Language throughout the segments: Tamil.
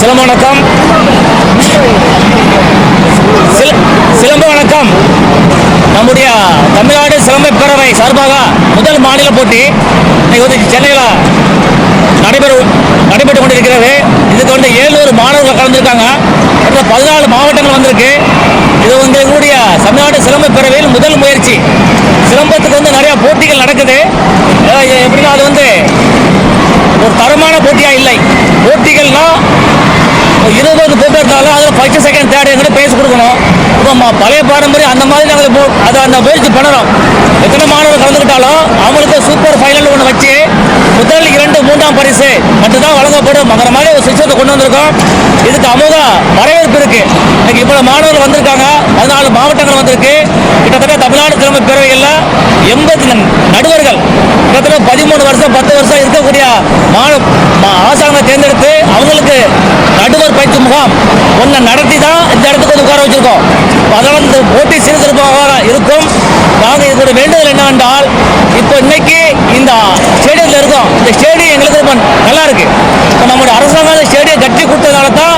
சிலம்ப வணக்கம். சில- சிலம்ப வணக்கம். நம்முடைய தமிழ்நாடு சிலம்ப பேரவை சார்பாக முதல் மாநில போட்டி வந்து சென்னையில் நடைபெற நடைபெற்று கொண்டிருக்கிறது. இதுக்கு வந்து ஏழுநூறு மாணவர்கள் கலந்துருக்காங்க. அடுத்த பதினாலு மாவட்டங்கள் வந்திருக்கு. இது வந்து எங்களுடைய தமிழ்நாடு சிலம்பு பேரவையில் முதல் முயற்சி. சிலம்பத்துக்கு வந்து நிறையா போட்டிகள் நடக்குது. எப்படின்னா அது வந்து ஒரு தரமான போட்டியாக இருபது போட்டி இருந்தாலும் அதில் ஃபஸ்ட்டு செகண்ட் தேர்ட் எங்கிட்ட பேசி கொடுக்கணும். இப்போ பழைய பாரம்பரியம் அந்த மாதிரி நாங்கள் அதை அந்த முயற்சி பண்ணுறோம் எத்தனை மாணவர்கள் கலந்துக்கிட்டாலும் அவங்களுக்கு சூப்பர் ஃபைனல் ஒன்று வச்சு முதல் இரண்டு மூன்றாம் பரிசு மட்டும்தான் வழங்கப்படும். அந்த மாதிரி ஒரு சிஸ்டத்தை கொண்டு வந்திருக்கோம். இதுக்கு அமோக வரவேற்பு இருக்கு. இன்னைக்கு இவ்வளவு மாணவர்கள் வந்திருக்காங்க. பதினாலு மாவட்டங்கள் வந்திருக்கு. கிட்டத்தட்ட தமிழ்நாடு சிலம்ப பேரவைகளில் எண்பத்தி நடுவர்கள். கிட்டத்தட்ட பதிமூணு வருஷம் பத்து வருஷம் இருக்கக்கூடிய மாணவ மா- தேர்ந்தெடுத்து அவங்களுக்கு நடுவர் பயிற்சி முகாம் ஒன்றை நடத்தி தான் இந்த இடத்துக்கு வந்து உட்கார வச்சிருக்கோம். அதனால் இந்த போட்டி சிறுசிறப்பாக இருக்கும். நாங்கள் இதோட வேண்டுதல் என்னவென்றால் இப்போ இன்னைக்கு இந்த ஸ்டேடியத்தில் இருக்கோம் இந்த ஸ்டேடியம் எங்களுக்கு ரொம்ப நல்லா இருக்கு. இப்போ நம்மளுடைய அரசாங்கம் அந்த ஸ்டேடியம் கட்டி கொடுத்ததால தான்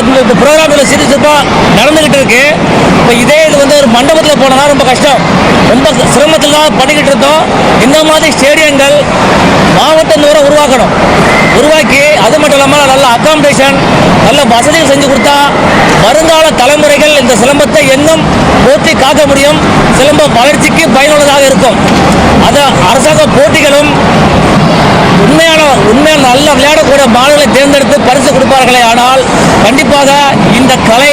இந்த- ப்ரோக்ராம் சிறு சிறப்பாக நடந்துக்கிட்டு இருக்கு. இப்போ இதே இது வந்து ஒரு மண்டபத்தில் போனதா ரொம்ப கஷ்டம். ரொம்ப சிரமத்தில் தான் பண்ணிக்கிட்டு இருந்தோம். இந்த மாதிரி ஸ்டேடியங்கள் மாவட்டம் தூரம் உருவாக்கணும். உருவாக்கி அது மட்டும் இல்லாமல் நல்ல அகாமடேஷன் நல்ல வசதிகள் செஞ்சு கொடுத்தா வருங்கால தலைமுறைகள் இந்த சிலம்பத்தை இன்னும் போற்றி காக்க முடியும். சிலம்ப வளர்ச்சிக்கு பயனுள்ளதாக இருக்கும். அதை அரசாங்க போட்டிகளும் உண்மையான உண்மையான நல்ல விளையாடக்கூடிய மாணவர்களை தேர்ந்தெடுத்து பரிசு கொடுப்பார்களே. ஆனால் கண்டிப்பாக இந்த கலை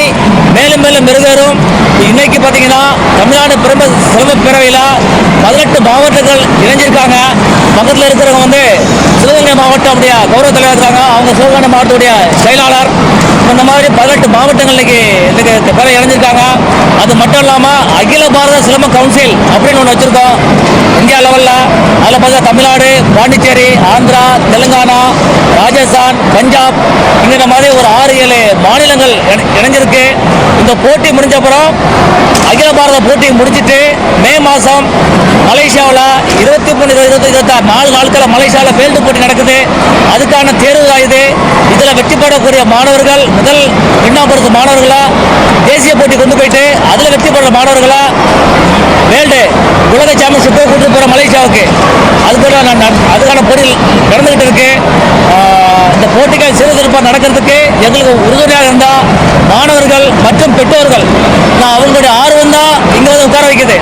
மேலும் மேலும் மெருகேறும். இன்னைக்கு பார்த்தீங்கன்னா தமிழ்நாடு பிரம்ப சிறப்பு பேரவையில் பதினெட்டு மாவட்டங்கள் இணைஞ்சிருக்காங்க. பக்கத்தில் இருக்கிறவங்க வந்து சிவகங்கை மாவட்டம் உடைய கௌரவ தலைவர் இருக்காங்க. அவங்க சிவகங்கை மாவட்டத்துடைய செயலாளர். இந்த மாதிரி பதினெட்டு மாவட்டங்கள் இன்னைக்கு இன்னைக்கு பேரை இணைஞ்சிருக்காங்க. அது மட்டும் இல்லாமல் அகில பாரத சிலம்ப கவுன்சில் அப்படின்னு ஒன்று வச்சுருக்கோம். இந்தியா லெவலில் அதில் பார்த்தா தமிழ்நாடு பாண்டிச்சேரி ஆந்திரா தெலுங்கானா ராஜஸ்தான் பஞ்சாப் இங்கிற மாதிரி ஒரு ஆறு ஏழு மாநிலங்கள் இணைஞ்சிருக்கு. இந்த போட்டி முடிஞ்ச அப்புறம் அகில பாரத போட்டி முடிச்சிட்டு மே மாதம் மலேசியாவில் இருபத்தி மூணு இருபத்தி இருபத்தாறு நாலு நாட்களில் மலேசியாவில் ஃபீல்டு போட்டி நடக்குது. அதுக்கான தேர்வு ஆயுது இதில் வெற்றி பெறக்கூடிய மாணவர்கள் முதல் விண்ணப்பருக்கு மாணவர்களாக தேசிய போட்டி கொண்டு போயிட்டு அதில் வெற்றி பெற மாணவர்களாக வேர்ல்டு உலக சாம்பியன்ஷிப்பை கொண்டு போகிற மலேசியாவுக்கு அதுக்கு நான் நட- அதுக்கான போட்டி நடந்துகிட்டு இருக்கு ஆஹ் இந்த போட்டிகள் சிறுசிறப்பாக நடக்கிறதுக்கு உறுதுணையாக இருந்தால் மாணவர்கள் மற்றும் பெற்றோர்கள். நான் அவங்களுடைய ஆர்வம் தான் இங்கே வந்து உட்கார வைக்குது.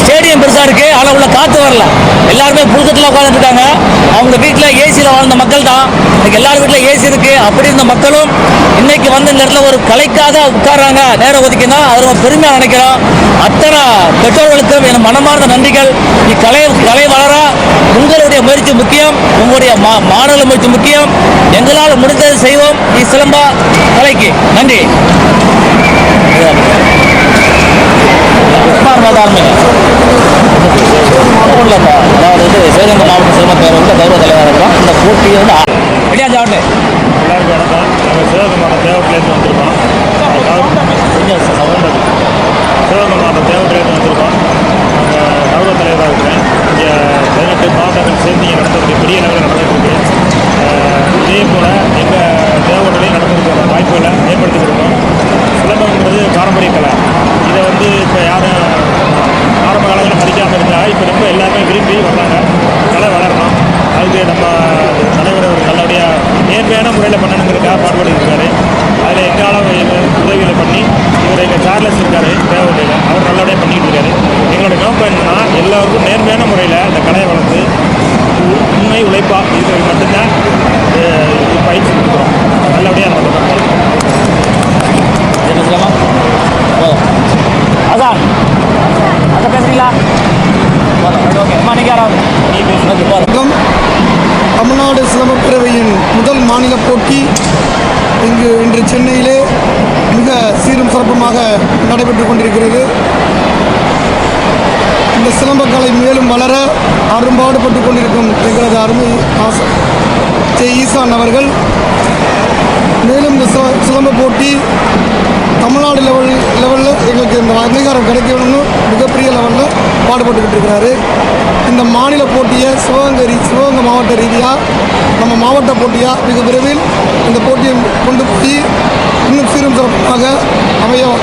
ஸ்டேடியம் பெருசாக இருக்குது ஆனால் உள்ள காற்று வரல. எல்லாருமே புழுக்கத்தில் உட்காந்துருக்காங்க அவங்க வீட்டில் ஏசியில் வாழ்ந்த மக்கள் தான். இன்றைக்கி எல்லார் வீட்டில் ஏசி இருக்குது அப்படி இருந்த மக்களும் இன்றைக்கி வந்து இந்த இடத்துல ஒரு கலைக்காக உட்கார்றாங்க. நேரம் ஒதுக்கினா அது ரொம்ப பெருமையாக நினைக்கிறோம். அத்தனை பெற்றோர்களுக்கும் என் மனமார்ந்த நன்றிகள். நீ கலை கலை வளர. உங்களுடைய முயற்சி முக்கியம். உங்களுடைய மா மாணவர்கள் முயற்சி முக்கியம். எங்களால் முடிந்ததை செய்வோம். இச்சிலம்பா கலைக்கு நன்றி. அதாவது வந்து சிவகங்கை மாவட்ட சிலம்ப பேர் வந்து கௌரவ தலைவராக இருக்கிறோம் இந்த போட்டியை வந்து வணக்கம் நாங்கள் சிவகங்கை வந்திருக்கோம் கொஞ்சம் சவுண்ட் சிவகங்கை மாவட்டம் தேவப்பிலேருந்து வந்திருக்கோம் நாங்கள் கௌரவ தலைவராக இருக்கிறேன் இங்கே பதினெட்டு மாவட்டங்கள் சேர்ந்து இங்கே நடந்தக்கூடிய பெரிய லெவலில் நடந்துருக்கு இதே போல் எங்கள் தேவகோட்டையிலையும் நடந்திருக்கிற வாய்ப்புகளை ஏற்படுத்தி கொடுக்கோம் சிலம்பங்கிறது பாரம்பரிய கலை இதை வந்து இப்போ யாரும் ஆரம்ப காலங்களில் படிக்காமல் இருந்தால் இப்போ ரொம்ப எல்லாருமே விரும்பி வர்றாங்க. கலை வளரணும். அதுக்கு நம்ம தலைவர் ஒரு நல்லபடியாக நேர்மையான முறையில் பண்ணணுங்கிறதுக்காக பாடுபட்டு இருக்காரு. அதில் எங்களால் உதவிகளை பண்ணி இவர் எங்கள் சார்லஸ் இருக்கார் தேவகோட்டையில் அவர் நல்லபடியாக பண்ணிக்கிட்டு இருக்காரு. எங்களோட நோக்கம் என்னன்னா எல்லாருக்கும் நேர்மையான தமிழ்நாடு சிலம்பப்பேரவையின் முதல் மாநில போட்டி இங்கு இன்று சென்னையிலே மிக சீரும் சிறப்புமாக நடைபெற்று கொண்டிருக்கிறது. இந்த சிலம்பக்கலை மேலும் வளர அரும்பாடுபட்டு கொண்டிருக்கும் எங்களது அருமை ஆச ஜே. ஈசான் அவர்கள். மேலும் இந்த சில- சிலம்ப போட்டி தமிழ்நாடு லெவல் லெவலில் எங்களுக்கு இந்த அங்கீகாரம் கிடைக்கணும்னு மிகப்பெரிய லெவலில் பாடுபட்டுக்கிட்டு இருக்கிறாரு. இந்த மாநில போட்டியை மாவட்ட ரீதியாக நம்ம மாவட்ட போட்டியாக மிக விரைவில் இந்த போட்டியை கொண்டு போய் இன்னும் சீரும் சிறப்பாக அமையும்